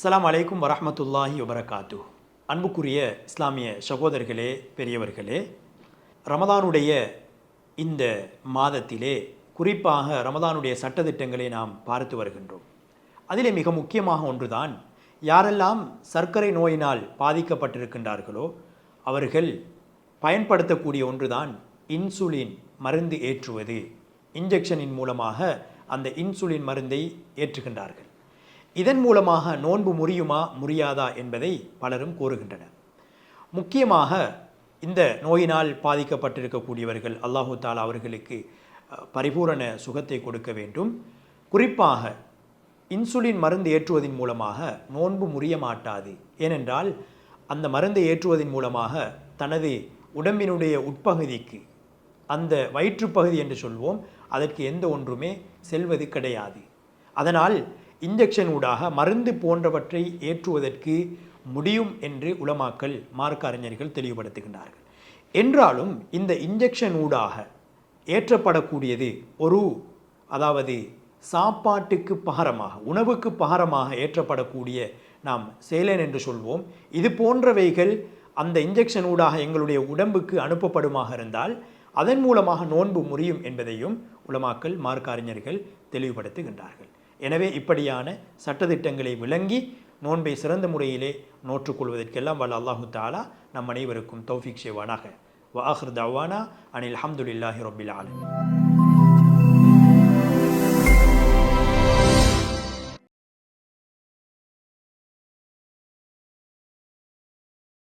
அஸ்லாம் அலைக்கும் வரமத்துல்லாஹி வபரகாத்து அன்புக்குரிய இஸ்லாமிய சகோதரர்களே பெரியவர்களே ரமதானுடைய இந்த மாதத்திலே குறிப்பாக ரமதானுடைய சட்டத்திட்டங்களை நாம் பார்த்து வருகின்றோம். அதிலே மிக முக்கியமாக ஒன்றுதான் யாரெல்லாம் சர்க்கரை நோயினால் பாதிக்கப்பட்டிருக்கின்றார்களோ அவர்கள் பயன்படுத்தக்கூடிய ஒன்றுதான் இன்சுலின் மருந்து ஏற்றுவது. இன்ஜெக்ஷனின் மூலமாக அந்த இன்சுலின் மருந்தை ஏற்றுகின்றார்கள். இதன் மூலமாக நோன்பு முறியுமா முறியாதா என்பதை பலரும் கூறுகின்றனர். முக்கியமாக இந்த நோயினால் பாதிக்கப்பட்டிருக்கக்கூடியவர்கள் அல்லாஹு தாலா அவர்களுக்கு பரிபூரண சுகத்தை கொடுக்க வேண்டும். குறிப்பாக இன்சுலின் மருந்து ஏற்றுவதன் மூலமாக நோன்பு முறிய மாட்டாது. ஏனென்றால் அந்த மருந்தை ஏற்றுவதன் மூலமாக தனது உடம்பினுடைய உட்பகுதிக்கு அந்த வயிற்றுப்பகுதி என்று சொல்வோம் அதற்கு எந்த ஒன்றுமே செல்வது கிடையாது. அதனால் இன்ஜெக்ஷன் ஊடாக மருந்து போன்றவற்றை ஏற்றுவதற்கு முடியும் என்று உலமாக்கல் மார்க்க அறிஞர்கள் தெளிவுபடுத்துகின்றார்கள். என்றாலும் இந்த இன்ஜெக்ஷன் ஊடாக ஏற்றப்படக்கூடியது ஒரு அதாவது சாப்பாட்டுக்கு பகரமாக உணவுக்கு பகரமாக ஏற்றப்படக்கூடிய நாம் சேலன் என்று சொல்வோம். இது போன்றவைகள் அந்த இன்ஜெக்ஷன் ஊடாக எங்களுடைய உடம்புக்கு அனுப்பப்படுமாக இருந்தால் அதன் மூலமாக நோன்பு முறியும் என்பதையும் உலமாக்கல் மார்க்க அறிஞர்கள் தெளிவுபடுத்துகின்றார்கள். எனவே இப்படியான சட்டதிட்டங்களை விளங்கி நோன்பை சிறந்த முறையிலே நோற்றுக்கொள்வதற்கெல்லாம் வல்ல அல்லாஹு தாலா நம் அனைவருக்கும் தௌஃபிக் செய்வானாக. வாஹர் தவானா அனில் அஹமதுல்லாஹி ரொபில் ஆலமின்.